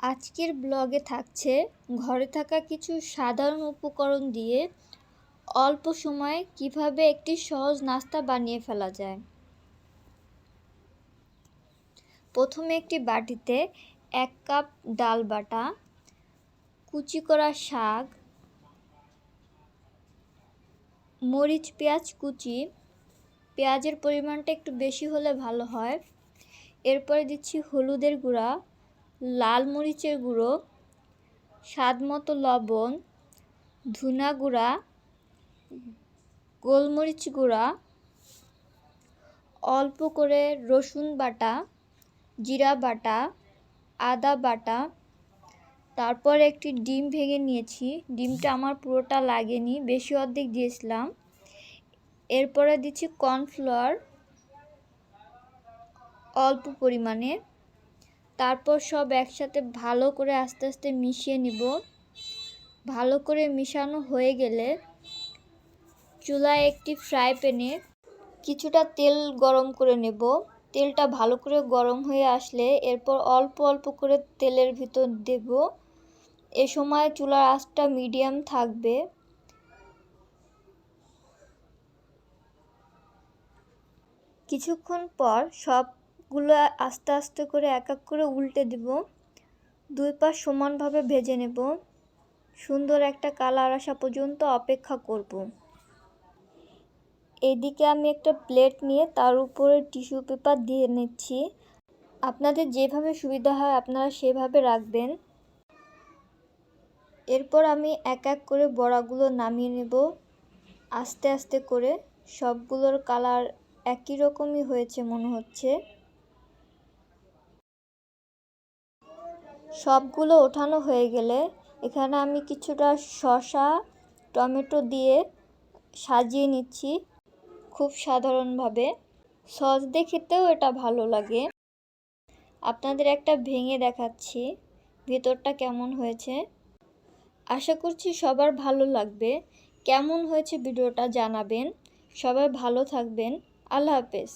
আজকের ব্লগে থাকছে ঘরে থাকা কিছু সাধারণ উপকরণ দিয়ে অল্প সময়ে কীভাবে একটি সহজ নাস্তা বানিয়ে ফেলা যায়। প্রথমে একটি বাটিতে এক কাপ ডাল বাটা, কুচি করা শাক, মরিচ, পেঁয়াজ, কুচি। পেঁয়াজের পরিমাণটা একটু বেশি হলে ভালো হয়। এরপরে দিচ্ছি হলুদের গুঁড়া লাল মরিচের গুঁড়ো স্বাদ মতো লবণ, ধুনা গুঁড়া, গোলমরিচ গুঁড়া, অল্প করে রসুন বাটা, জিরা বাটা, আদা বাটা। তারপর একটি ডিম ভেঙে নিয়েছি। ডিমটা আমার পুরোটা লাগেনি, বেশি অর্ধেক দিয়েছিলাম। এরপরে দিচ্ছি কর্নফ্লাওয়ার অল্প পরিমাণে। তারপর সব একসাথে ভালো করে আস্তে আস্তে মিশিয়ে নিব। ভালো করে মিশানো হয়ে গেলে চুলায় একটি ফ্রাই প্যানে কিছুটা তেল গরম করে নেব। তেলটা ভালো করে গরম হয়ে আসলে এরপর অল্প অল্প করে তেলের ভিতর দেব। এ সময় চুলার আঁচটা মিডিয়াম থাকবে। কিছুক্ষণ পর সবগুলো আস্তে আস্তে করে এক এক করে উল্টে দেব। দুই পাশ সমানভাবে ভেজে নেব। সুন্দর একটা কালার আসা পর্যন্ত অপেক্ষা করব। এদিকে আমি একটা প্লেট নিয়ে তার উপরে টিস্যু পেপার দিয়ে নিচ্ছি। আপনাদের যেভাবে সুবিধা হয় আপনারা সেভাবে রাখবেন। এরপর আমি এক এক করে বড়াগুলো নামিয়ে নেব। আস্তে আস্তে করে সবগুলোর কালার একই রকমই হয়েছে মনে হচ্ছে। সবগুলো ওঠানো হয়ে গেলে এখানে আমি কিছুটা শসা, টমেটো দিয়ে সাজিয়ে নিচ্ছি খুব সাধারণভাবে। সস দিয়ে খেতেও এটা ভালো লাগে। আপনাদের একটা ভেঙে দেখাচ্ছি, ভেতরটা কেমন হয়েছে? আশা করছি সবার ভালো লাগবে। কেমন হয়েছে ভিডিওটা জানাবেন। সবাই ভালো থাকবেন। আল্লাহ হাফেজ।